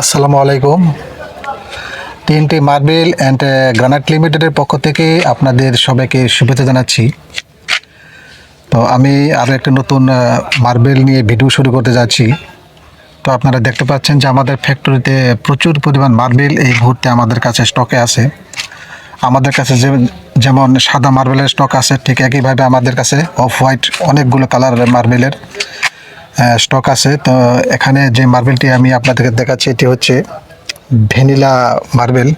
আসসালামু আলাইকুম। TNT marble and granite লিমিটেডের পক্ষ থেকে আপনাদের সবাইকে শুভেচ্ছা জানাচ্ছি। তো আমি আরও একটা নতুন মার্বেল নিয়ে ভিডিও শুরু করতে যাচ্ছি। তো আপনারা দেখতে পাচ্ছেন যে আমাদের ফ্যাক্টরিতে প্রচুর পরিমাণ মার্বেল এই মুহূর্তে আমাদের কাছে স্টকে আছে। আমাদের কাছে যে, যেমন সাদা মার্বেলের স্টক আছে, ঠিক একইভাবে আমাদের কাছে অফ হোয়াইট অনেকগুলো কালার মার্বেলের। স্টক আছে। তো এখানে যে মার্বেলটি আমি আপনাদেরকে দেখাচ্ছি, এটি হচ্ছে ভ্যানিলা মার্বেল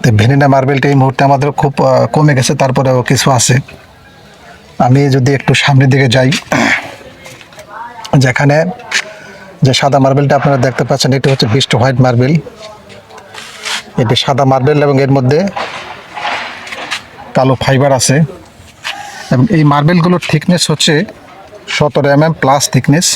তো ভ্যানিলা মার্বেলটি এই মুহূর্তে আমাদের খুব কমে গেছে, তারপরেও কিছু আছে। আমি যদি একটু সামনের দিকে যাই, যেখানে যে সাদা মার্বেলটা আপনারা দেখতে পাচ্ছেন, এটি হচ্ছে বিস্ট হোয়াইট মার্বেল এটি সাদা মার্বেল এবং এর মধ্যে কালো ফাইবার আছে। এবং এই মার্বেলগুলোর থিকনেস হচ্ছে সতেরো এম এম প্লাস থিকনেস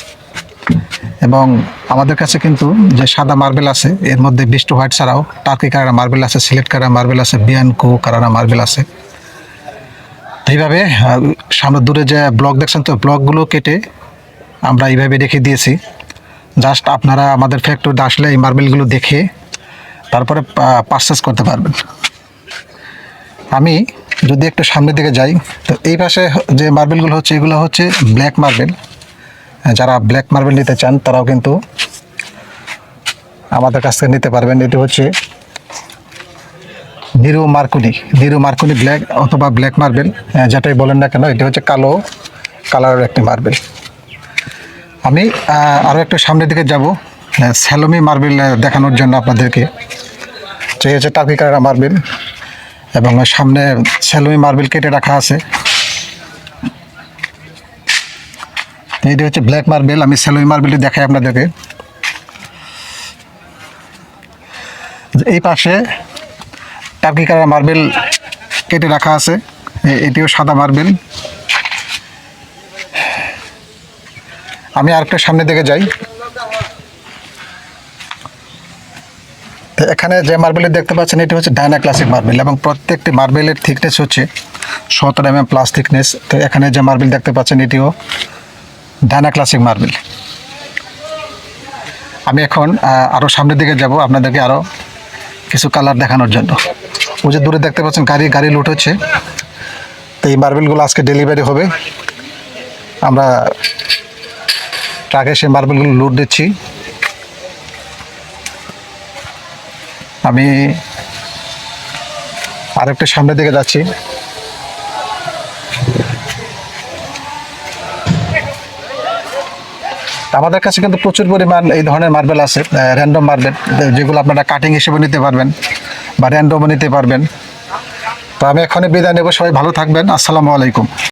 এবং আমাদের কাছে কিন্তু যে সাদা মার্বেল আছে, এর মধ্যে বিস্ট হোয়াইট ছাড়াও টার্কি কারারা মার্বেল আছে সিলেট কারা মার্বেল আছে বিয়ানকো কারারা মার্বেল আছে। এইভাবে সামনে দূরে যে ব্লক দেখছেন তো ব্লকগুলো কেটে আমরা এইভাবে রেখে দিয়েছি। জাস্ট আপনারা আমাদের ফ্যাক্টরিতে আসলে এই মার্বেলগুলো দেখে তারপরে পারচেস করতে পারবেন। আমি যদি একটু সামনের দিকে যাই, তো এই পাশে যে মার্বেলগুলো হচ্ছে, এগুলো হচ্ছে ব্ল্যাক মার্বেল। যারা ব্ল্যাক মার্বেল নিতে চান, তারাও কিন্তু আমাদের কাছ থেকে নিতে পারবেন। এটি হচ্ছে Nero Marquina Nero Marquina black অথবা ব্ল্যাক মার্বেল। যেটাই বলেন না কেন, এটি হচ্ছে কালো কালারের একটি মার্বেল। আমি আরও একটু সামনের দিকে যাব। স্যালোমি মার্বেল দেখানোর জন্য আপনাদেরকে। যে হচ্ছে টার্কি কালার মার্বেল। এবং সামনে স্যালোমি মার্বেল কেটে রাখা আছে। এটি হচ্ছে ব্ল্যাক মার্বেল আমি স্যালোমি মার্বেলটি দেখাই আপনাদেরকে। এই পাশে টার্কি কালার মার্বেল কেটে রাখা আছে। এটিও সাদা মার্বেল আমি আরেকটা সামনে দিকে যাই। এখানে যে মার্বেলের দেখতে পাচ্ছেন, এটি হচ্ছে ডায়না ক্লাসিক মার্বেল এবং প্রত্যেকটি মার্বেলের থিকনেস হচ্ছে সতেরো এম এম প্লাস থিকনেস তো এখানে যে মার্বেল দেখতে পাচ্ছেন, এটিও ডায়না ক্লাসিক মার্বেল আমি এখন আরও সামনের দিকে যাব আপনাদেরকে আরও কিছু কালার দেখানোর জন্য। ওই যে দূরে দেখতে পাচ্ছেন, গাড়ি গাড়ি লুট হচ্ছে। তো এই মার্বেলগুলো আজকে ডেলিভারি হবে। আমরা ট্রাকে সেই মার্বেলগুলো লুট দিচ্ছি। আমি আরেকটা সামনের দিকে যাচ্ছি। আমাদের কাছে কিন্তু প্রচুর পরিমাণ এই ধরনের মার্বেল আছে র্যান্ডম মার্বেল যেগুলো আপনারা কাটিং হিসেবে নিতে পারবেন বা র্যান্ডমও নিতে পারবেন। তো আমি এখনই বিদায় নেব, সবাই ভালো থাকবেন, আসসালামু আলাইকুম।